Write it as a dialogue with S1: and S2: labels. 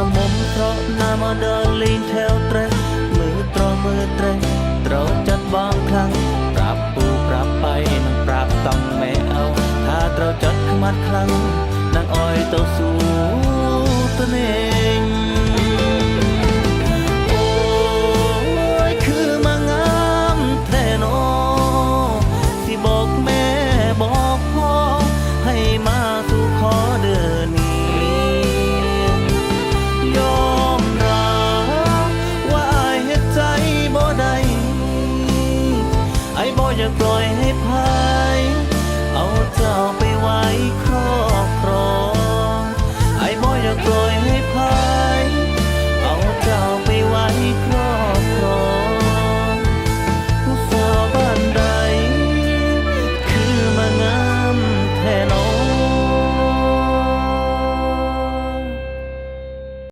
S1: ระมมเพราะนามาเดินลีนแถวเตรมือตรอมือเตรเราจัดบางครั้ง ปรับปูปรับไปนังปรับต้องไม่เอา ถ้าเราจัดมัดครั้งนางอ้อยเต้าสูตัวเองโอ้ยคือมางามแท้นอสิบอกแม่บอกพ่อให้มาสู่ขอเดินนี้ บ่อยากปล่อยให้พาย